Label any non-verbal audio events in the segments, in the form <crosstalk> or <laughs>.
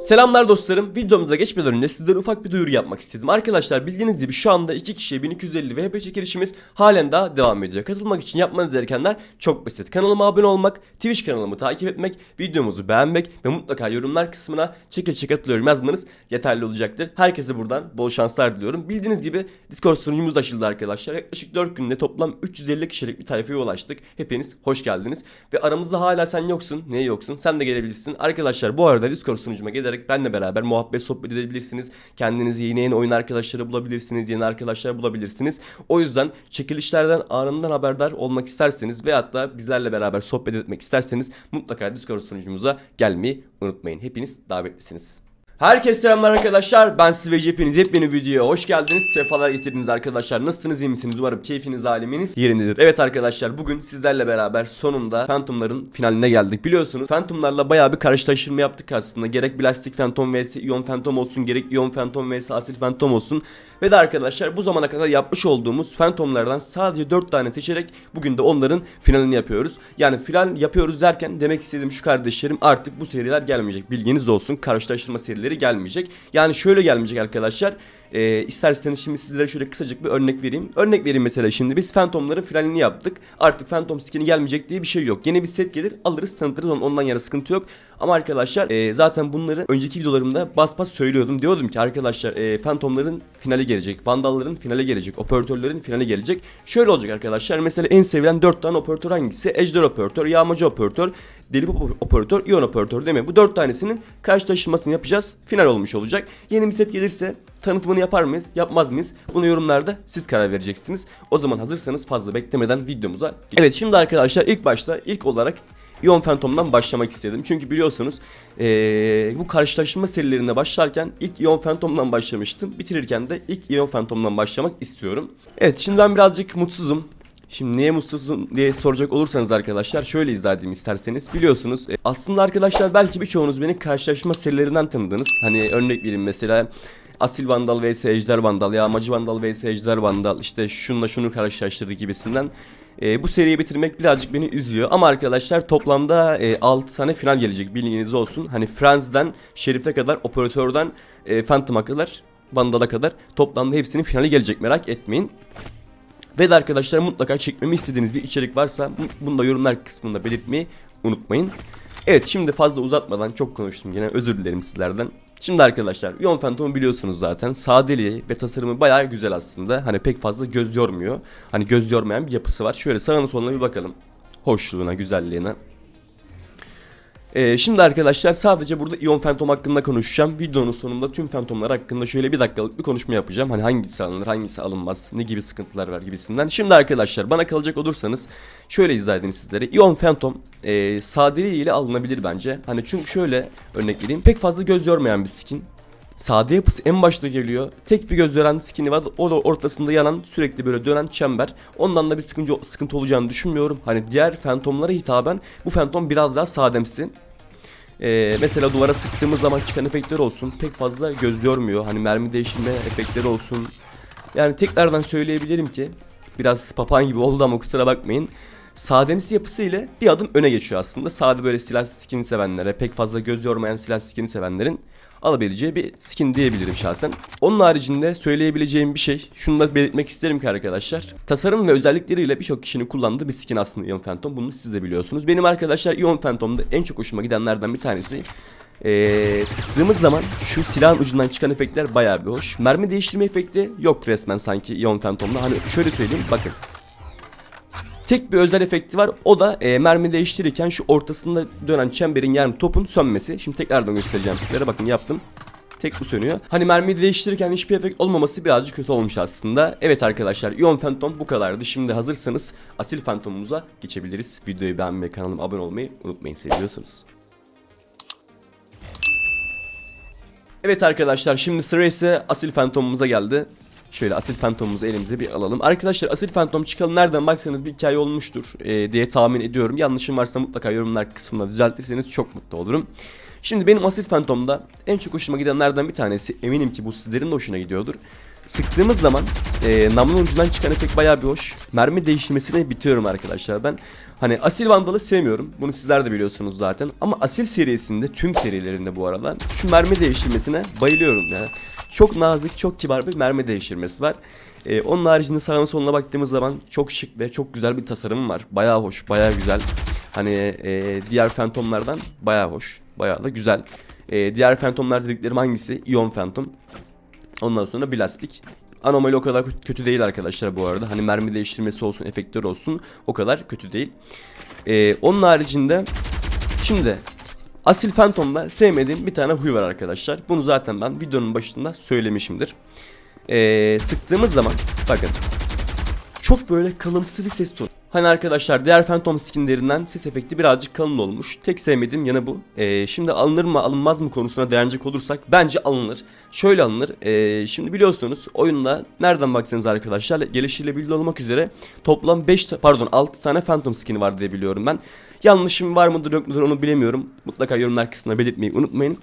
Selamlar dostlarım. Videomuza geçmeden önce sizlere ufak bir duyuru yapmak istedim. Arkadaşlar bildiğiniz gibi şu anda 2 kişiye 1250 VP çekilişimiz halen daha devam ediyor. Katılmak için yapmanız gerekenler çok basit. Kanalıma abone olmak, Twitch kanalımı takip etmek, videomuzu beğenmek ve mutlaka yorumlar kısmına çekilişe katılıyorum yazmanız yeterli olacaktır. Herkese buradan bol şanslar diliyorum. Bildiğiniz gibi Discord sunucumuz da açıldı arkadaşlar. Yaklaşık 4 günde toplam 350 kişilik bir tayfaya ulaştık. Hepiniz hoş geldiniz. Ve aramızda hala sen yoksun. Niye yoksun? Sen de gelebilirsin. Arkadaşlar bu arada Discord sunucuma gelerek benle beraber muhabbet sohbet edebilirsiniz. Kendinize yeni yeni oyun arkadaşları bulabilirsiniz. Yeni arkadaşlar bulabilirsiniz. O yüzden çekilişlerden anından haberdar olmak isterseniz veyahut da bizlerle beraber sohbet etmek isterseniz mutlaka Discord sunucumuza gelmeyi unutmayın. Hepiniz davetlisiniz. Herkese selamlar arkadaşlar. Ben Siveci hepiniz yepyeni videoya hoş geldiniz. Sefalar getirdiniz arkadaşlar. Nasılsınız iyi misiniz? Umarım keyfiniz aleminiz yerindedir. Evet arkadaşlar bugün sizlerle beraber sonunda Phantom'ların finaline geldik. Biliyorsunuz Phantom'larla bayağı bir karşılaştırma yaptık aslında. Gerek Plastik Phantom vs Ion Phantom olsun gerek Ion Phantom vs Asil Phantom olsun. Ve de arkadaşlar bu zamana kadar yapmış olduğumuz Phantom'lardan sadece 4 tane seçerek bugün de onların finalini yapıyoruz. Yani final yapıyoruz derken demek istediğim şu kardeşlerim artık bu seriler gelmeyecek. Bilginiz olsun. Karşılaştırma serileri gelmeyecek. Yani şöyle gelmeyecek arkadaşlar. Ee, isterseniz şimdi sizlere şöyle kısacık bir örnek vereyim. Örnek vereyim mesela şimdi biz Phantom'ların finalini yaptık. Artık Phantom skin'i gelmeyecek diye bir şey yok. Yeni bir set gelir alırız tanıtırız on- ondan yana sıkıntı yok. Ama arkadaşlar e, zaten bunları önceki videolarımda bas bas söylüyordum. Diyordum ki arkadaşlar e, Phantom'ların finali gelecek. Vandal'ların finali gelecek. Operatörlerin finali gelecek. Şöyle olacak arkadaşlar. Mesela en sevilen 4 tane operatör hangisi? Ejder operatör, yağmacı operatör, deli operatör, iyon operatör değil mi? Bu 4 tanesinin karşılaştırmasını yapacağız. Final olmuş olacak. Yeni bir set gelirse tanıtımını yapar mıyız? Yapmaz mıyız? Bunu yorumlarda siz karar vereceksiniz. O zaman hazırsanız fazla beklemeden videomuza. Evet şimdi arkadaşlar ilk başta ilk olarak Ion Phantom'dan başlamak istedim. Çünkü biliyorsunuz eee, bu karşılaşma serilerine başlarken ilk Ion Phantom'dan başlamıştım. Bitirirken de ilk Ion Phantom'dan başlamak istiyorum. Evet şimdi ben birazcık mutsuzum. Şimdi niye mutsuzum diye soracak olursanız arkadaşlar şöyle izah edeyim isterseniz. Biliyorsunuz e, aslında arkadaşlar belki birçoğunuz beni karşılaşma serilerinden tanıdınız. Hani örnek vereyim mesela Asil Vandal vs Ejder Vandal, Yağmacı Vandal vs Ejder Vandal işte şunla şunu karşılaştırdı gibisinden. E, bu seriyi bitirmek birazcık beni üzüyor ama arkadaşlar toplamda e, 6 tane final gelecek bilginiz olsun. Hani Friends'den Şerif'e kadar, Operatör'den e, Phantom'a kadar, Vandal'a kadar toplamda hepsinin finali gelecek merak etmeyin. Ve de arkadaşlar mutlaka çekmemi istediğiniz bir içerik varsa bunu da yorumlar kısmında belirtmeyi unutmayın. Evet şimdi fazla uzatmadan çok konuştum yine özür dilerim sizlerden. Şimdi arkadaşlar Ion Phantom'u biliyorsunuz zaten sadeliği ve tasarımı bayağı güzel aslında. Hani pek fazla göz yormuyor. Hani göz yormayan bir yapısı var. Şöyle sağına soluna bir bakalım. Hoşluğuna, güzelliğine. Ee, şimdi arkadaşlar sadece burada Ion Phantom hakkında konuşacağım. Videonun sonunda tüm Phantomlar hakkında şöyle bir dakikalık bir konuşma yapacağım. Hani hangisi alınır, hangisi alınmaz, ne gibi sıkıntılar var gibisinden. Şimdi arkadaşlar bana kalacak olursanız şöyle izah edeyim sizlere. Ion Phantom e, sadeliği ile alınabilir bence. Hani çünkü şöyle örnek vereyim. Pek fazla göz yormayan bir skin. Sade yapısı en başta geliyor. Tek bir göz gören skin'i var. O da ortasında yanan sürekli böyle dönen çember. Ondan da bir sıkıntı, sıkıntı olacağını düşünmüyorum. Hani diğer Phantom'lara hitaben bu Phantom biraz daha sademsi. Ee, mesela duvara sıktığımız zaman çıkan efektler olsun pek fazla göz yormuyor. Hani mermi değiştirme efektleri olsun. Yani tekrardan söyleyebilirim ki biraz papan gibi oldu ama kusura bakmayın. Sademsi yapısı ile bir adım öne geçiyor aslında. Sade böyle silah skin sevenlere, pek fazla göz yormayan silah skin sevenlerin alabileceği bir skin diyebilirim şahsen. Onun haricinde söyleyebileceğim bir şey, şunu da belirtmek isterim ki arkadaşlar. Tasarım ve özellikleriyle birçok kişinin kullandığı bir skin aslında Ion Phantom. Bunu siz de biliyorsunuz. Benim arkadaşlar Ion Phantom'da en çok hoşuma gidenlerden bir tanesi ee, sıktığımız zaman şu silahın ucundan çıkan efektler bayağı bir hoş. Mermi değiştirme efekti yok resmen sanki Ion Phantom'da. Hani şöyle söyleyeyim bakın. Tek bir özel efekti var. O da e, mermi değiştirirken şu ortasında dönen çemberin yani topun sönmesi. Şimdi tekrardan göstereceğim sizlere. Bakın yaptım. Tek bu sönüyor. Hani mermiyi değiştirirken hiçbir efekt olmaması birazcık kötü olmuş aslında. Evet arkadaşlar Ion Phantom bu kadardı. Şimdi hazırsanız Asil Phantom'umuza geçebiliriz. Videoyu beğenmeyi, kanalıma abone olmayı unutmayın seviyorsunuz. Evet arkadaşlar şimdi sıra ise Asil Phantom'umuza geldi. Şöyle Asil Phantom'umuzu elimize bir alalım. Arkadaşlar Asil Phantom çıkalı nereden baksanız bir hikaye olmuştur e, diye tahmin ediyorum. Yanlışım varsa mutlaka yorumlar kısmında düzeltirseniz çok mutlu olurum. Şimdi benim Asil Phantom'da en çok hoşuma gidenlerden bir tanesi eminim ki bu sizlerin de hoşuna gidiyordur. Sıktığımız zaman e, namlunun ucundan çıkan efekt bayağı bir hoş. Mermi değiştirmesine bitiyorum arkadaşlar ben. Hani Asil Vandal'ı sevmiyorum. Bunu sizler de biliyorsunuz zaten. Ama Asil serisinde tüm serilerinde bu arada şu mermi değiştirmesine bayılıyorum ya. Çok nazik, çok kibar bir mermi değiştirmesi var. Ee, onun haricinde sağına soluna baktığımız zaman çok şık ve çok güzel bir tasarım var. Bayağı hoş, bayağı güzel. Hani e, diğer Phantom'lardan bayağı hoş, bayağı da güzel. E, diğer Phantom'lar dediklerim hangisi? Ion Phantom. Ondan sonra Blastik. Anomali o kadar kötü değil arkadaşlar bu arada. Hani mermi değiştirmesi olsun, efektör olsun o kadar kötü değil. Ee, onun haricinde şimdi Asil Phantom'da sevmediğim bir tane huy var arkadaşlar. Bunu zaten ben videonun başında söylemişimdir. Ee, sıktığımız zaman bakın çok böyle kalımsı bir ses tonu. Hani arkadaşlar diğer Phantom skinlerinden ses efekti birazcık kalın olmuş. Tek sevmediğim yanı bu. Ee, şimdi alınır mı alınmaz mı konusuna değinecek olursak bence alınır. Şöyle alınır. Ee, şimdi biliyorsunuz oyunda nereden baksanız arkadaşlar gelişiyle birlikte olmak üzere toplam 5 pardon 6 tane Phantom skini var diye biliyorum ben. Yanlışım var mıdır yok mudur onu bilemiyorum. Mutlaka yorumlar kısmına belirtmeyi unutmayın.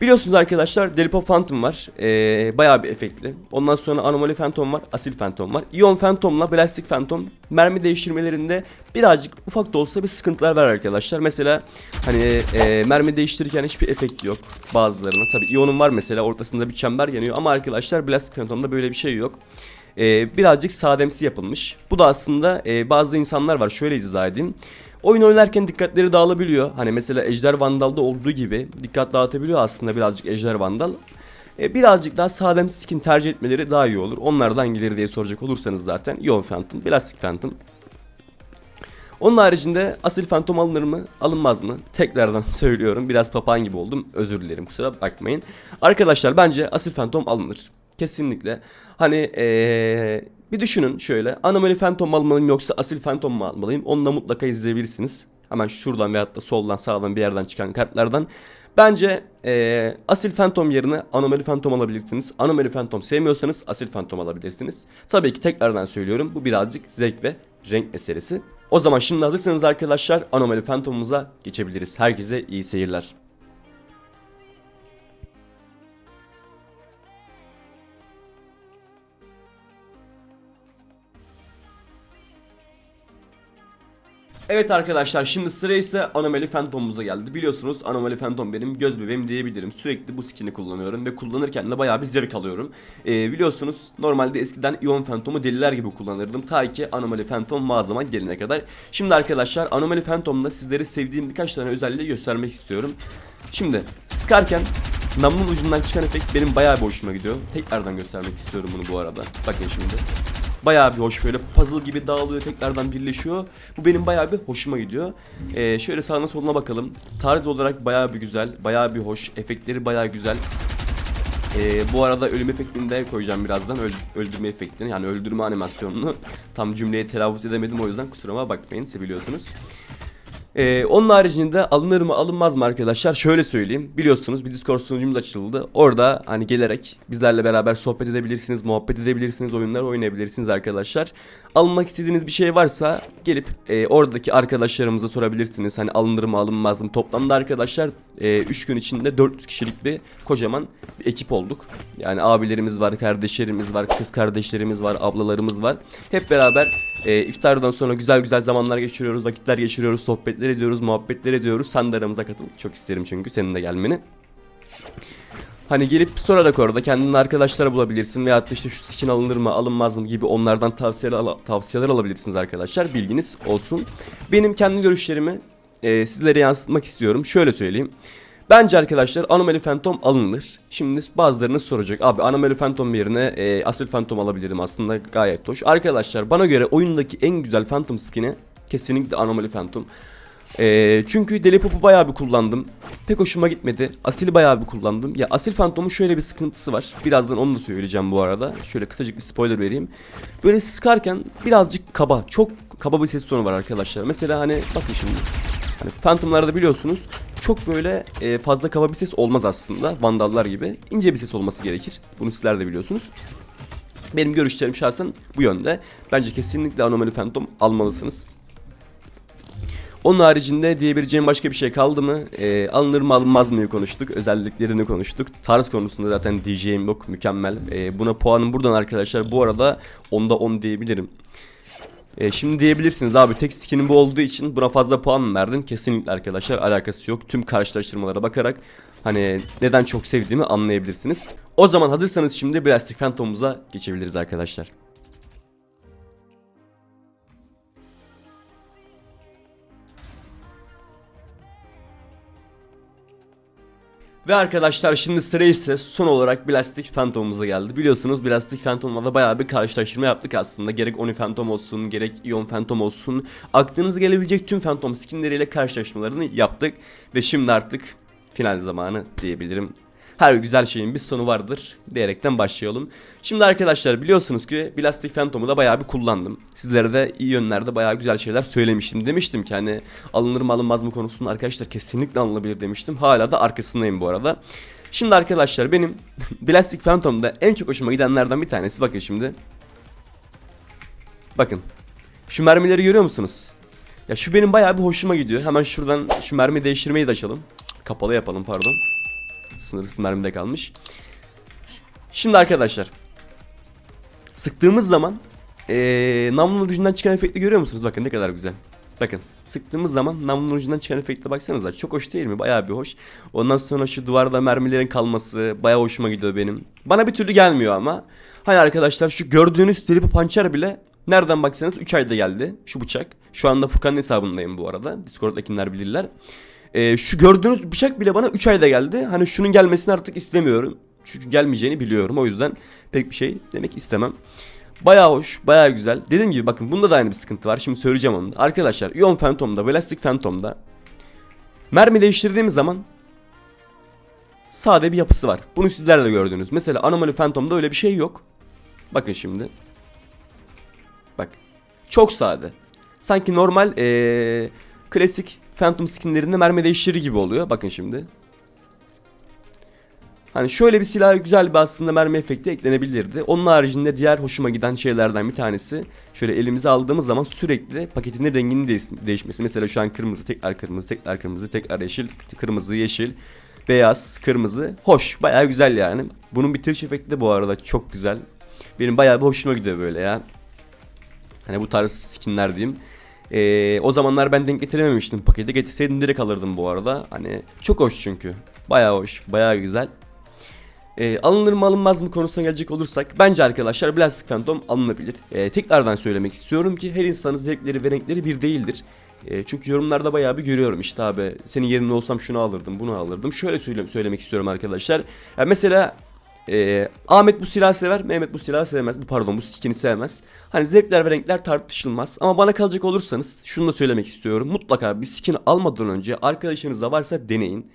Biliyorsunuz arkadaşlar Delipo Phantom var. Ee, bayağı bir efektli. Ondan sonra Anomaly Phantom var. Asil Phantom var. Ion Phantom'la Plastic Phantom mermi değiştirmelerinde birazcık ufak da olsa bir sıkıntılar var arkadaşlar. Mesela hani e, mermi değiştirirken hiçbir efekt yok bazılarına. Tabi Ion'un var mesela ortasında bir çember yanıyor ama arkadaşlar Plastic Phantom'da böyle bir şey yok. Ee, birazcık sademsi yapılmış. Bu da aslında e, bazı insanlar var. Şöyle izah edeyim. Oyun oynarken dikkatleri dağılabiliyor. Hani mesela Ejder Vandal'da olduğu gibi dikkat dağıtabiliyor aslında birazcık Ejder Vandal. E, birazcık daha sadem skin tercih etmeleri daha iyi olur. Onlardan hangileri diye soracak olursanız zaten Ion Phantom, Plastic Phantom. Onun haricinde Asil Phantom alınır mı? Alınmaz mı? Tekrardan <laughs> söylüyorum. Biraz papağan gibi oldum. Özür dilerim. Kusura bakmayın. Arkadaşlar bence Asil Phantom alınır. Kesinlikle. Hani eee, bir düşünün şöyle. Anomaly Phantom mu almalıyım yoksa Asil Phantom mu almalıyım? Onu da mutlaka izleyebilirsiniz. Hemen şuradan veyahut da soldan sağdan bir yerden çıkan kartlardan. Bence eee, Asil Phantom yerine Anomaly Phantom alabilirsiniz. Anomaly Phantom sevmiyorsanız Asil Phantom alabilirsiniz. Tabii ki tekrardan söylüyorum. Bu birazcık zevk ve renk meselesi. O zaman şimdi hazırsanız arkadaşlar Anomaly Phantom'umuza geçebiliriz. Herkese iyi seyirler. Evet arkadaşlar şimdi sıra ise Anomaly Phantom'umuza geldi. Biliyorsunuz Anomaly Phantom benim göz bebeğim diyebilirim. Sürekli bu skin'i kullanıyorum ve kullanırken de bayağı bir zevk alıyorum. Ee, biliyorsunuz normalde eskiden Ion Phantom'u deliler gibi kullanırdım. Ta ki Anomaly Phantom mağazama gelene kadar. Şimdi arkadaşlar Anomaly Phantom'da sizlere sevdiğim birkaç tane özelliği göstermek istiyorum. Şimdi sıkarken namlunun ucundan çıkan efekt benim bayağı bir hoşuma gidiyor. Tekrardan göstermek istiyorum bunu bu arada. Bakın şimdi. Bayağı bir hoş böyle puzzle gibi dağılıyor tekrardan birleşiyor. Bu benim bayağı bir hoşuma gidiyor. Ee, şöyle sağına soluna bakalım. Tarz olarak bayağı bir güzel, bayağı bir hoş. Efektleri bayağı güzel. Ee, bu arada ölüm efektini de koyacağım birazdan. Öl- öldürme efektini yani öldürme animasyonunu. Tam cümleyi telaffuz edemedim o yüzden kusuruma bakmayın seviliyorsunuz. Ee, onun haricinde alınır mı alınmaz mı arkadaşlar? Şöyle söyleyeyim. Biliyorsunuz bir Discord sunucumuz açıldı. Orada hani gelerek bizlerle beraber sohbet edebilirsiniz muhabbet edebilirsiniz oyunlar oynayabilirsiniz arkadaşlar. Alınmak istediğiniz bir şey varsa gelip e, oradaki arkadaşlarımıza sorabilirsiniz. Hani alınır mı alınmaz mı? Toplamda arkadaşlar 3 gün içinde 400 kişilik bir kocaman bir ekip olduk. Yani abilerimiz var kardeşlerimiz var kız kardeşlerimiz var ablalarımız var. Hep beraber e, iftardan sonra güzel güzel zamanlar geçiriyoruz vakitler geçiriyoruz sohbetler ediyoruz muhabbetler ediyoruz sen de aramıza katıl çok isterim çünkü senin de gelmeni Hani gelip sorarak orada kendin arkadaşlara bulabilirsin veyahut da işte şu skin alınır mı alınmaz mı gibi onlardan tavsiyeler, ala- tavsiyeler alabilirsiniz arkadaşlar bilginiz olsun. Benim kendi görüşlerimi e, sizlere yansıtmak istiyorum. Şöyle söyleyeyim. Bence arkadaşlar Anomaly Phantom alınır. Şimdi bazılarınız soracak. Abi Anomaly Phantom yerine e, Asil Phantom alabilirim aslında gayet hoş. Arkadaşlar bana göre oyundaki en güzel Phantom skin'i kesinlikle Anomaly Phantom. E, çünkü Deli Pop'u bayağı bir kullandım. Pek hoşuma gitmedi. Asil'i bayağı bir kullandım. Ya Asil Phantom'un şöyle bir sıkıntısı var. Birazdan onu da söyleyeceğim bu arada. Şöyle kısacık bir spoiler vereyim. Böyle sıkarken birazcık kaba, çok kaba bir ses tonu var arkadaşlar. Mesela hani bakın şimdi. Hani Phantom'larda biliyorsunuz çok böyle e, fazla kaba bir ses olmaz aslında. Vandallar gibi. ince bir ses olması gerekir. Bunu sizler de biliyorsunuz. Benim görüşlerim şahsen bu yönde. Bence kesinlikle Anomaly Phantom almalısınız. Onun haricinde diyebileceğim başka bir şey kaldı mı? Ee, alınır mı alınmaz mı konuştuk. Özelliklerini konuştuk. Tarz konusunda zaten diyeceğim yok. Mükemmel. Ee, buna puanım buradan arkadaşlar. Bu arada onda 10 diyebilirim. Ee, şimdi diyebilirsiniz abi tek skinin bu olduğu için buna fazla puan mı verdin? Kesinlikle arkadaşlar alakası yok. Tüm karşılaştırmalara bakarak hani neden çok sevdiğimi anlayabilirsiniz. O zaman hazırsanız şimdi Plastic Phantom'umuza geçebiliriz arkadaşlar. Ve arkadaşlar şimdi sıra ise son olarak Plastic Phantom'umuza geldi. Biliyorsunuz Plastic Phantom'la da bayağı bir karşılaştırma yaptık aslında. Gerek Oni Phantom olsun, gerek Ion Phantom olsun. Aklınıza gelebilecek tüm Phantom skinleriyle karşılaşmalarını yaptık. Ve şimdi artık final zamanı diyebilirim. Her güzel şeyin bir sonu vardır diyerekten başlayalım. Şimdi arkadaşlar biliyorsunuz ki Plastic Phantom'u da bayağı bir kullandım. Sizlere de iyi yönlerde bayağı güzel şeyler söylemiştim. Demiştim ki hani alınır mı alınmaz mı konusunda arkadaşlar kesinlikle alınabilir demiştim. Hala da arkasındayım bu arada. Şimdi arkadaşlar benim <laughs> Plastic Phantom'da en çok hoşuma gidenlerden bir tanesi bakın şimdi. Bakın. Şu mermileri görüyor musunuz? Ya şu benim bayağı bir hoşuma gidiyor. Hemen şuradan şu mermi değiştirmeyi de açalım. Kapalı yapalım pardon. Sınırsız mermide kalmış. Şimdi arkadaşlar. Sıktığımız zaman ee, namlunun ucundan çıkan efekti görüyor musunuz? Bakın ne kadar güzel. Bakın sıktığımız zaman namlunun ucundan çıkan efekte baksanıza. Çok hoş değil mi? Bayağı bir hoş. Ondan sonra şu duvarda mermilerin kalması bayağı hoşuma gidiyor benim. Bana bir türlü gelmiyor ama. Hani arkadaşlar şu gördüğünüz tripi pançer bile nereden baksanız 3 ayda geldi şu bıçak. Şu anda Furkan'ın hesabındayım bu arada. Discord'dakiler bilirler. Ee, şu gördüğünüz bıçak bile bana 3 ayda geldi. Hani şunun gelmesini artık istemiyorum. Çünkü gelmeyeceğini biliyorum. O yüzden pek bir şey demek istemem. Bayağı hoş, bayağı güzel. Dediğim gibi bakın bunda da aynı bir sıkıntı var. Şimdi söyleyeceğim onu. da. Arkadaşlar Ion Phantom'da, Plastic Phantom'da mermi değiştirdiğimiz zaman sade bir yapısı var. Bunu sizler de gördünüz. Mesela Anomaly Phantom'da öyle bir şey yok. Bakın şimdi. Bak. Çok sade. Sanki normal ee, klasik Phantom skinlerinde mermi değiştirir gibi oluyor. Bakın şimdi. Hani şöyle bir silah güzel bir aslında mermi efekti eklenebilirdi. Onun haricinde diğer hoşuma giden şeylerden bir tanesi şöyle elimize aldığımız zaman sürekli paketinin renginin değiş- değişmesi. Mesela şu an kırmızı, tekrar kırmızı, tekrar kırmızı, tekrar yeşil, kırmızı, yeşil, beyaz, kırmızı. Hoş, bayağı güzel yani. Bunun bitiriş efekti de bu arada çok güzel. Benim bayağı bir hoşuma gidiyor böyle ya. Hani bu tarz skinler diyeyim. Ee, o zamanlar ben denk getirememiştim paketi. Getirseydim direkt alırdım bu arada. Hani çok hoş çünkü. Bayağı hoş, bayağı güzel. Ee, alınır mı alınmaz mı konusuna gelecek olursak bence arkadaşlar Plastic Phantom alınabilir. Ee, tekrardan söylemek istiyorum ki her insanın zevkleri ve renkleri bir değildir. Ee, çünkü yorumlarda bayağı bir görüyorum işte abi senin yerinde olsam şunu alırdım bunu alırdım. Şöyle söyle söylemek istiyorum arkadaşlar. Ya mesela ee, Ahmet bu silahı sever, Mehmet bu silahı sevmez. Bu pardon bu skin'i sevmez. Hani zevkler ve renkler tartışılmaz. Ama bana kalacak olursanız şunu da söylemek istiyorum. Mutlaka bir skin almadan önce arkadaşınız da varsa deneyin.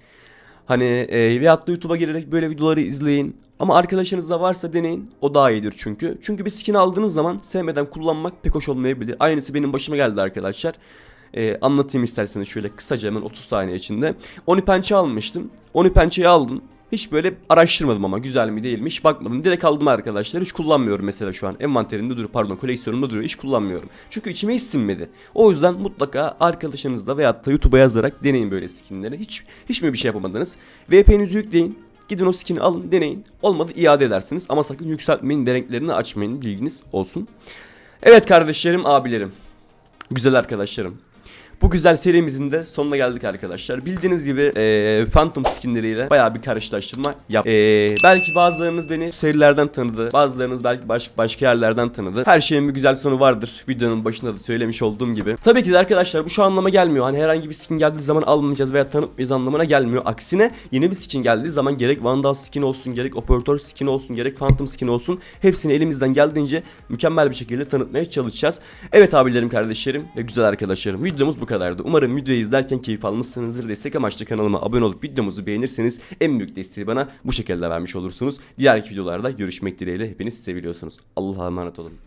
Hani e, veyahut da YouTube'a girerek böyle videoları izleyin. Ama arkadaşınız da varsa deneyin. O daha iyidir çünkü. Çünkü bir skin aldığınız zaman sevmeden kullanmak pek hoş olmayabilir. Aynısı benim başıma geldi arkadaşlar. E, anlatayım isterseniz şöyle kısaca hemen 30 saniye içinde. Oni pençe almıştım. Oni pençeyi aldım. Hiç böyle araştırmadım ama güzel mi değil mi hiç bakmadım. Direkt aldım arkadaşlar. Hiç kullanmıyorum mesela şu an. Envanterimde duruyor pardon koleksiyonumda duruyor. Hiç kullanmıyorum. Çünkü içime hiç sinmedi. O yüzden mutlaka arkadaşınızla veyahut da YouTube'a yazarak deneyin böyle skinleri. Hiç hiç mi bir şey yapamadınız? VPN'inizi yükleyin. Gidin o skin'i alın deneyin. Olmadı iade edersiniz. Ama sakın yükseltmeyin ve renklerini açmayın. Bilginiz olsun. Evet kardeşlerim abilerim. Güzel arkadaşlarım. Bu güzel serimizin de sonuna geldik arkadaşlar. Bildiğiniz gibi e, Phantom skinleriyle bayağı bir karşılaştırma yap. E, belki bazılarınız beni serilerden tanıdı. Bazılarınız belki baş, başka yerlerden tanıdı. Her şeyin bir güzel sonu vardır. Videonun başında da söylemiş olduğum gibi. Tabii ki de arkadaşlar bu şu anlama gelmiyor. Hani herhangi bir skin geldiği zaman almayacağız veya tanıtmayacağız anlamına gelmiyor. Aksine yeni bir skin geldiği zaman gerek Vandal skin olsun, gerek Operator skin olsun, gerek Phantom skin olsun. Hepsini elimizden geldiğince mükemmel bir şekilde tanıtmaya çalışacağız. Evet abilerim, kardeşlerim ve güzel arkadaşlarım. Videomuz bu kadardı. Umarım videoyu izlerken keyif almışsınızdır. Destek amaçlı kanalıma abone olup videomuzu beğenirseniz en büyük desteği bana bu şekilde vermiş olursunuz. Diğer videolarda görüşmek dileğiyle hepiniz seviliyorsunuz. Allah'a emanet olun.